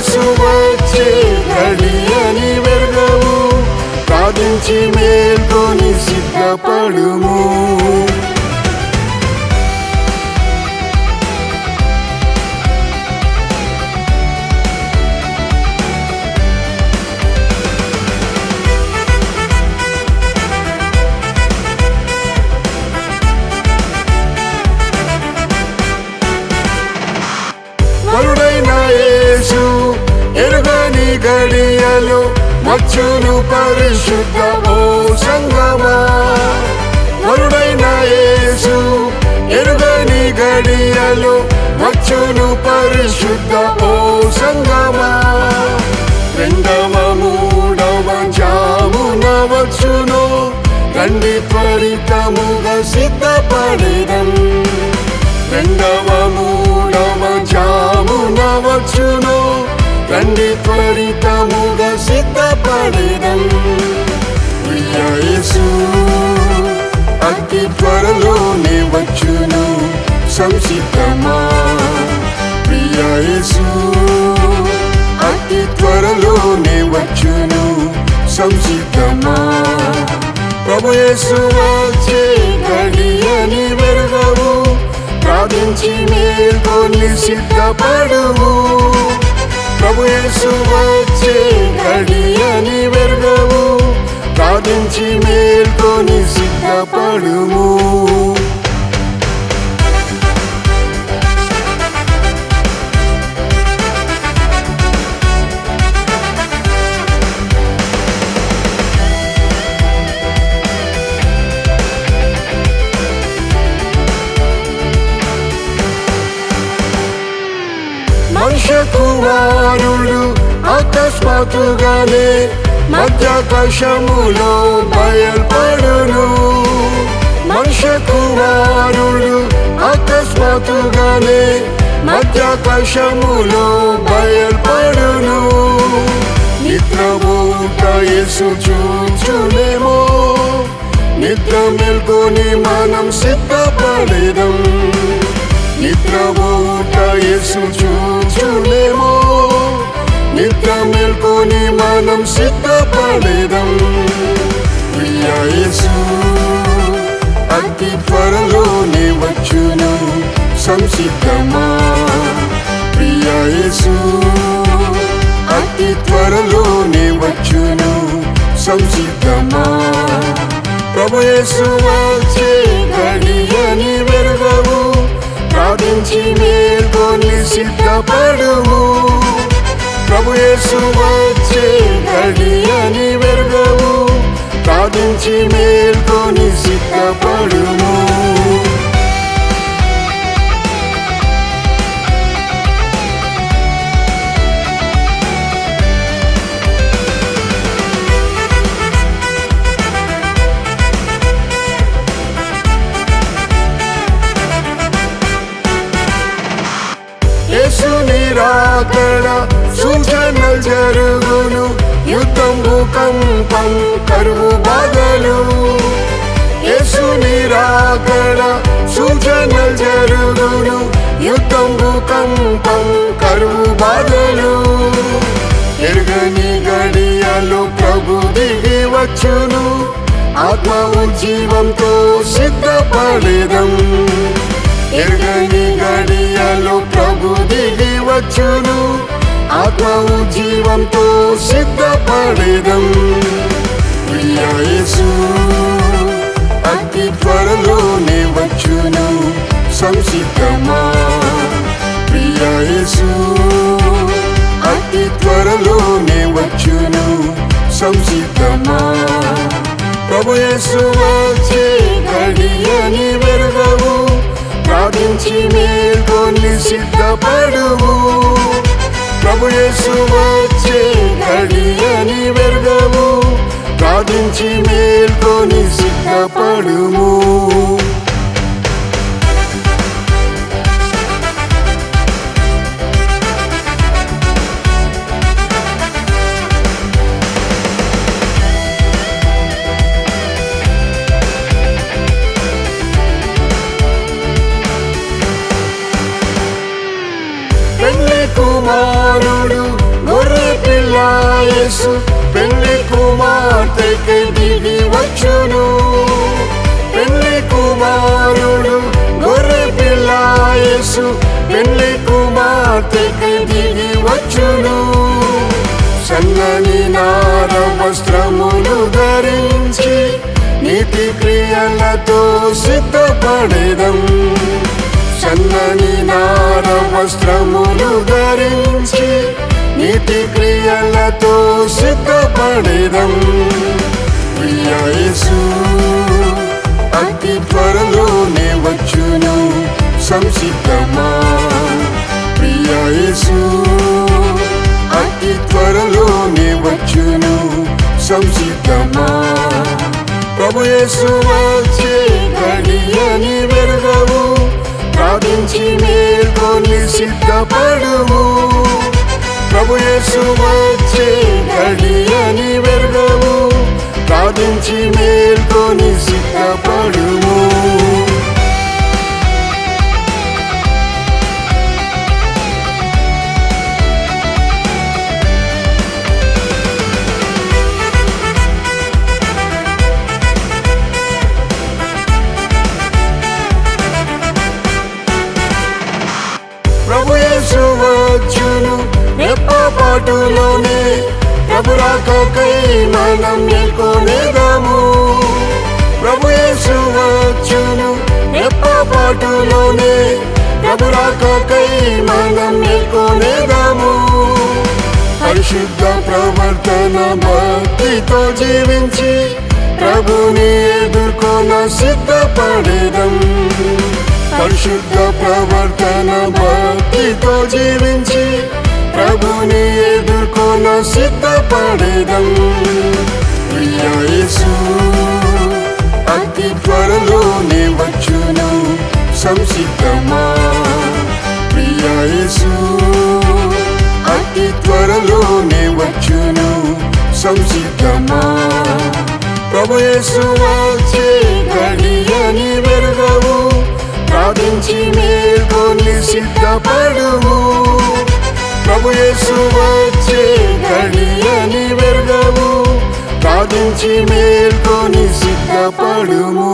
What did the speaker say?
యేసు వచ్చే గడియని వెరగవు. ప్రార్థించి మేల్కొని సిద్ధపడుము. వచ్చును పరిశుద్ధమో సంగమా. వరుడైన యేసు ఎరుగని గడియలు వచ్చును పరిశుద్ధమో సంగమా. రెండవ మూడవ జామున వచ్చును రండి త్వరితముగా సిద్ధపడిదం. రెండవ మూడవ జామున వచ్చును రండి త్వరితముగా సిద్ధపడిదం. యేసు అతి త్వరలోనే వచ్చును సంసిద్ధమా? ప్రియ యేసు అతి త్వరలోనే వచ్చును సంసిద్ధమా? ప్రభు యేసు వచ్చే గడియని వెరగవు. ప్రార్థించి మేల్కొని సిద్ధపడుము ప్రభు యేసు వచ్చే గడియని వెరగవు. ప్రార్థించి మేల్కొని సిద్ధపడుము. మనుష్య అకస్మాత్తుగానే మధ్యాకాశములో బయల్పడును. మనుష్య కుమారుడు అకస్మాత్తుగానే మధ్యాకాశములో బయల్పడును. నిద్రమూట యేసు చూచునేమో. నిద్ర మేల్కొని మనం సిద్ధపడేదం. నిద్రమూట యేసు చూచునేమో. నిద్ర మేల్కొని మనం సిద్ధపడేదం. ప్రియసు అతి త్వరలోనే వచ్చును సంసిద్ధమా? ప్రియసు అతి త్వరలోనే వచ్చును సంసిద్ధమా? ప్రభుయేసు వచ్చే గడియని వెరగవు ప్రార్థించి మేల్కొని సిద్ధపడుము ప్రభు యేసు వచ్చే గడియని వెరగవు. ప్రార్థించి మేల్కొని సిద్ధపడుము యేసుని రాకడ సూచనలు జరుగును. యుద్ధం భూకంపం కరువు బాధలు. యేసుని రాగడ సూచనలు జరుగును. యుద్ధం భూకంపం కరువు బాధలు. ఎరుగని గడియలు ప్రభు దిగి వచ్చును. ఆత్మ ఉజ్జీవంతో సిద్ధపడేదం. ఎరుగని గడియలు ప్రభు దిగి వచ్చును. జీవంతో సిద్ధపడేదం. ప్రియ అతి త్వరలోనే వచ్చును సంసిద్ధమా? ప్రియ అతి త్వరలోనే వచ్చును సంసిద్ధమా? ప్రభుయేసు వచ్చే గడియని వెరగవు. ప్రార్థించి మేల్కొని సిద్ధపడుము మేల్కొని సిద్ధపడుము. కుమారుడు పిల్లాయేసు పెళ్ళి కుమార్తెకి దిగి వచ్చును. పెళ్ళి కుమారుడు గొర్రె పిల్లాయేసు పెళ్ళి కుమార్తెకి దిగి వచ్చును. సన్నని నార వస్త్రములు ధరించి నీతి క్రియలతో సిద్ధపడేదం. సన్నని నార వస్త్రములు ధరించి నీతి క్రియలతో సిద్ధపడేదం. ప్రియసు అతి త్వరలోనే వచ్చును సంసిద్ధమా? ప్రియసు అతి త్వరలోనే వచ్చును సంసిద్ధమా? ప్రభుయేసు వచ్చే గడియని వెరగవు ప్రార్థించి మేల్కొని సిద్ధపడుము ప్రభు యేసు వచ్చే గడియని వెరగవు. ప్రార్థించి మేల్కొని సిద్ధపడుము. ప్రభు రాకకై మనం మేల్కొనేదాము ప్రభు యేసు వచ్చును రెప్పపాటులోనే ప్రభు రాకకై మనం మేల్కొనేదాము పరిశుద్ధ ప్రవర్తన భక్తితో జీవించి ప్రభుని ఎదుర్కొన సిద్ధపడేదం. పరిశుద్ధ ప్రవర్తన భక్తితో జీవించి ప్రభుని ఎదుర్కొన సిద్ధపడేదం. ప్రియసు అతి త్వరలోనే వచ్చును సంసిద్ధమా? ప్రియసు అతి త్వరలోనే వచ్చును సంసిద్ధమా? ప్రభు యేసు వచ్చే యేసు వచ్చే గడియని వెరగవు. ప్రార్థించి మేల్కొని సిద్ధపడుము.